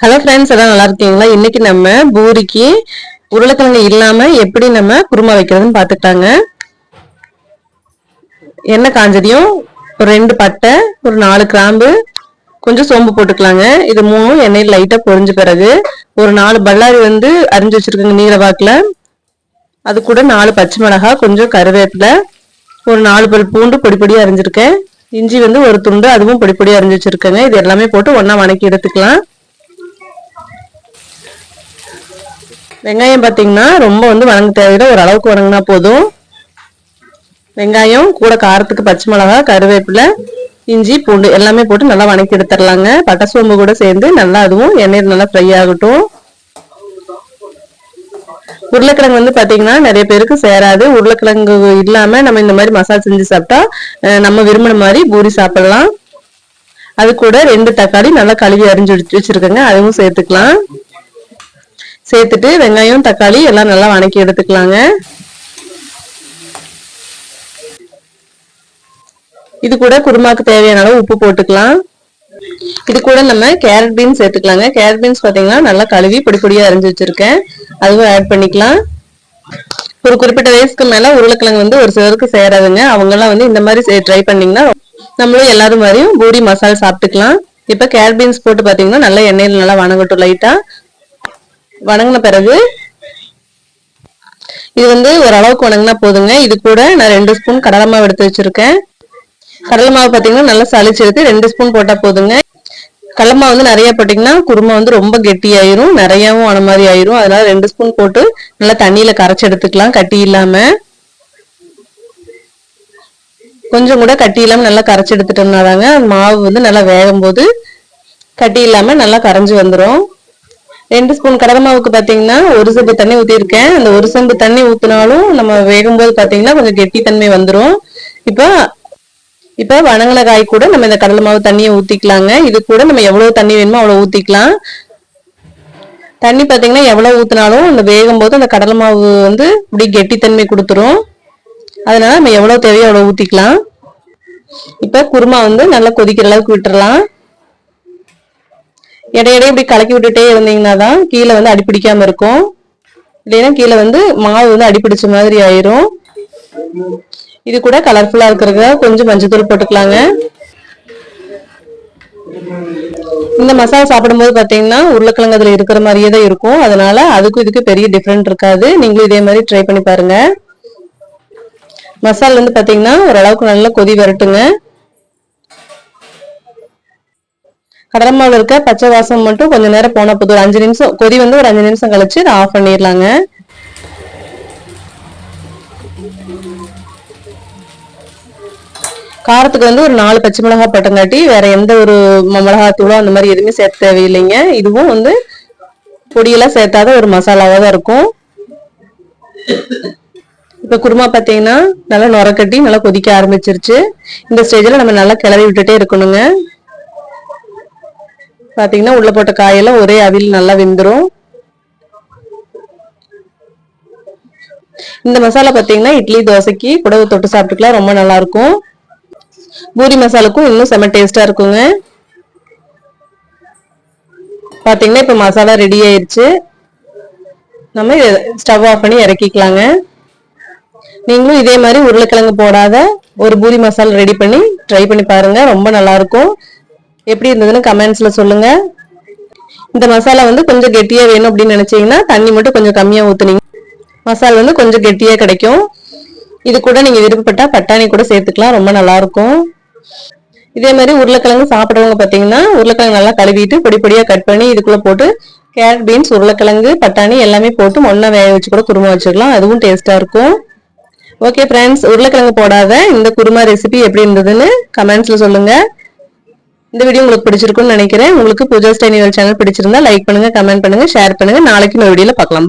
Hello friends எல்லாம் நல்லா இருக்கீங்களா? இன்னைக்கு நம்ம பூரிக்கு உருளைக்கிழங்கு இல்லாம எப்படி நம்ம குருமா வைக்கிறதுன்னு பார்த்துட்டாங்க எண்ணெய் காஞ்சதையும் ஒரு ரெண்டு பட்டை ஒரு நாலு கிராம்பு கொஞ்சம் சோம்பு போட்டுக்கலாங்க. இது மூணும் எண்ணெயில் லைட்டா பொரிஞ்ச பிறகு ஒரு நாலு பல்லாரி வந்து அரிஞ்சு வச்சிருக்கோங்க நீல வாக்குல. அது கூட நாலு பச்சை மிளகாய் கொஞ்சம் கருவேப்பிலை ஒரு நாலு பல் பூண்டு பொடி பொடியா அரிஞ்சிருக்கேன். இஞ்சி வந்து ஒரு துண்டு அதுவும் பொடி பொடியா அரிஞ்சு வச்சிருக்கேங்க. இது எல்லாமே போட்டு ஒன்னா வணக்கி எடுத்துக்கலாம். வெங்காயம் பார்த்தீங்கன்னா ரொம்ப வந்து வணங்க தேவையில்லை. ஒரு அளவுக்கு வணங்கினா போதும். வெங்காயம் கூட காரத்துக்கு பச்சை மிளகா கருவேப்பிலை இஞ்சி பூண்டு எல்லாமே போட்டு நல்லா வணக்கி எடுத்துடலாங்க. பட்டை சோம்பு கூட சேர்ந்து நல்லா அதுவும் எண்ணெயில் நல்லா ஃப்ரை ஆகட்டும். உருளைக்கிழங்கு வந்து பாத்தீங்கன்னா நிறைய பேருக்கு சேராது. உருளைக்கிழங்கு இல்லாம நம்ம இந்த மாதிரி மசாலா செஞ்சு சாப்பிட்டா நம்ம விரும்பின மாதிரி பூரி சாப்பிடலாம். அது கூட ரெண்டு தக்காளி நல்லா கழுவி அரிஞ்சு வச்சிருக்கேங்க. அதுவும் சேர்த்துக்கலாம். சேர்த்துட்டு வெங்காயம் தக்காளி எல்லாம் நல்லா வணக்கி எடுத்துக்கலாங்க. இது கூட குருமாக்கு தேவையான அளவு உப்பு போட்டுக்கலாம். இது கூட நம்ம கேரட் பீன்ஸ் சேர்த்துக்கலாங்க. கேரட் பீன்ஸ் பார்த்தீங்கன்னா நல்லா கழுவி பொடி பொடியாக அரிஞ்சு வச்சிருக்கேன். அதுவும் ஆட் பண்ணிக்கலாம். ஒரு குறிப்பிட்ட வயசுக்கு மேல உருளைக்கிழங்கு வந்து ஒரு சிலருக்கு சேராதுங்க. அவங்கெல்லாம் வந்து இந்த மாதிரி ட்ரை பண்ணீங்கன்னா நம்மளும் எல்லாரும் மாதிரியும் பூரி மசாலா சாப்பிட்டுக்கலாம். இப்போ கேரட் பீன்ஸ் போட்டு பாத்தீங்கன்னா நல்லா எண்ணெயில் நல்லா வணங்கட்டும் லைட்டா வணங்கின பிறகு இது வந்து ஓரளவுக்கு வணங்கினா போதுங்க. இது கூட நான் ரெண்டு ஸ்பூன் கடலை மாவு எடுத்து வச்சிருக்கேன். கடலை மாவு பார்த்தீங்கன்னா நல்லா சளிச்சு எடுத்து ரெண்டு ஸ்பூன் போட்டால் போதுங்க. கடலமா வந்து நிறைய போட்டிங்கன்னா குருமா வந்து ரொம்ப கெட்டியாயிரும் நிறையாவும் ஆன மாதிரி ஆயிரும். அதனால ரெண்டு ஸ்பூன் போட்டு நல்லா தண்ணியில் கரைச்சி எடுத்துக்கலாம் கட்டி இல்லாமல் கொஞ்சம் கூட கட்டி இல்லாமல் நல்லா கரைச்சி எடுத்துட்டோம்னா தாங்க மாவு வந்து நல்லா வேகும் போது கட்டி இல்லாமல் நல்லா கரைஞ்சி வந்துடும் ரெண்டு ஸ்பூன் கடலை மாவுக்கு பார்த்தீங்கன்னா ஒரு செம்பு தண்ணி ஊற்றிருக்கேன் அந்த ஒரு செம்பு தண்ணி ஊற்றினாலும் நம்ம வேகும் போது பார்த்தீங்கன்னா கொஞ்சம் கெட்டித்தன்மை வந்துடும் இப்போ இப்போ வணங்கின காய் கூட நம்ம இந்த கடலை மாவு தண்ணியை ஊற்றிக்கலாங்க இது கூட நம்ம எவ்வளோ தண்ணி வேணுமோ அவ்வளோ ஊற்றிக்கலாம் தண்ணி பார்த்தீங்கன்னா எவ்வளோ ஊற்றினாலும் அந்த வேகும் போது அந்த கடலை மாவு வந்து இப்படி கெட்டித்தன்மை கொடுத்துரும். அதனால நம்ம எவ்வளோ தேவையோ அவ்வளோ ஊற்றிக்கலாம் இப்போ குருமா வந்து நல்லா கொதிக்கிற அளவுக்கு விட்டுறலாம். இடையிடையே இப்படி கலக்கி விட்டுட்டே இருந்தீங்கன்னா தான் கீழே வந்து அடிப்பிடிக்காம இருக்கும். இல்லைன்னா கீழே வந்து மாவு வந்து அடிப்பிடிச்ச மாதிரி ஆயிரும். இது கூட கலர்ஃபுல்லா இருக்கிறத கொஞ்சம் மஞ்சத்தூள் போட்டுக்கலாங்க. இந்த மசாலா சாப்பிடும்போது பார்த்தீங்கன்னா உருளைக்கிழங்கு அதில் இருக்கிற மாதிரியே தான் இருக்கும். அதனால அதுக்கும் இதுக்கு பெரிய டிஃப்ரெண்ட் இருக்காது. நீங்களும் இதே மாதிரி ட்ரை பண்ணி பாருங்க. மசாலா வந்து பார்த்தீங்கன்னா ஓரளவுக்கு நல்லா கொதி வரட்டுங்க. கடலை மாவில் இருக்க பச்சை வாசம் மட்டும் கொஞ்சம் நேரம் போனால் போதும். ஒரு அஞ்சு நிமிஷம் கொதி வந்து ஒரு அஞ்சு நிமிஷம் கழிச்சு இதை ஆஃப் பண்ணிடலாங்க. காரத்துக்கு வந்து ஒரு நாலு பச்சை மிளகா பட்டங்காட்டி வேற எந்த ஒரு மிளகாத்தூளோ அந்த மாதிரி எதுவுமே சேர்த்த தேவையில்லைங்க. இதுவும் வந்து பொடியெல்லாம் சேர்த்தாத ஒரு மசாலாவாக தான் இருக்கும். இப்போ குருமா பார்த்தீங்கன்னா நல்லா நுரக்கட்டி நல்லா கொதிக்க ஆரம்பிச்சிருச்சு. இந்த ஸ்டேஜில் நம்ம நல்லா கிளறி விட்டுட்டே இருக்கணுங்க. பார்த்தீங்கன்னா உள்ள போட்ட காயெல்லாம் ஒரே அவில் நல்லா வெந்துடும் இந்த மசாலா பார்த்தீங்கன்னா இட்லி தோசைக்கு குடவு தொட்டு சாப்பிட்டுக்கலாம் ரொம்ப நல்லா இருக்கும் பூரி மசாலுக்கும் இன்னும் செம்ம டேஸ்டா இருக்குங்க. பாத்தீங்கன்னா இப்ப மசாலா ரெடி ஆயிருச்சு. நம்ம ஸ்டவ் ஆஃப் பண்ணி இறக்கிக்கலாங்க. நீங்களும் இதே மாதிரி உருளைக்கிழங்கு போடாத ஒரு பூரி மசாலா ரெடி பண்ணி ட்ரை பண்ணி பாருங்க ரொம்ப நல்லா இருக்கும் எப்படி இருந்ததுன்னு கமெண்ட்ஸ்ல சொல்லுங்க. இந்த மசாலா வந்து கொஞ்சம் கெட்டியா வேணும் அப்படின்னு நினைச்சீங்கன்னா தண்ணி மட்டும் கொஞ்சம் கம்மியா ஊத்துனீங்க. மசாலா வந்து கொஞ்சம் கெட்டியா கிடைக்கும். இது கூட நீங்க விருப்பப்பட்டா பட்டாணி கூட சேர்த்துக்கலாம் ரொம்ப நல்லா இருக்கும் இதே மாதிரி உருளைக்கிழங்கு சாப்பிட்றவங்க பார்த்தீங்கன்னா உருளைக்கிழங்கு நல்லா கழுவிட்டு பொடி பொடியாக கட் பண்ணி இதுக்குள்ளே போட்டு கேரட் பீன்ஸ் உருளைக்கிழங்கு பட்டாணி எல்லாமே போட்டு ஒன்றா வேக வச்சு கூட குருமா வச்சுக்கலாம் அதுவும் டேஸ்ட்டாக இருக்கும். ஓகே ஃப்ரெண்ட்ஸ் உருளைக்கிழங்கு போடாத. இந்த குருமா ரெசிபி எப்படி இருந்ததுன்னு கமெண்ட்ஸில் சொல்லுங்கள் இந்த வீடியோ உங்களுக்கு பிடிச்சிருக்கும்னு நினைக்கிறேன். உங்களுக்கு பூஜா ஸ்டைனிவல் சேனல் பிடிச்சிருந்தா லைக் பண்ணுங்க கமெண்ட் பண்ணுங்க ஷேர் பண்ணுங்க. நாளைக்கு ஒரு வீடியோல பார்க்கலாம்.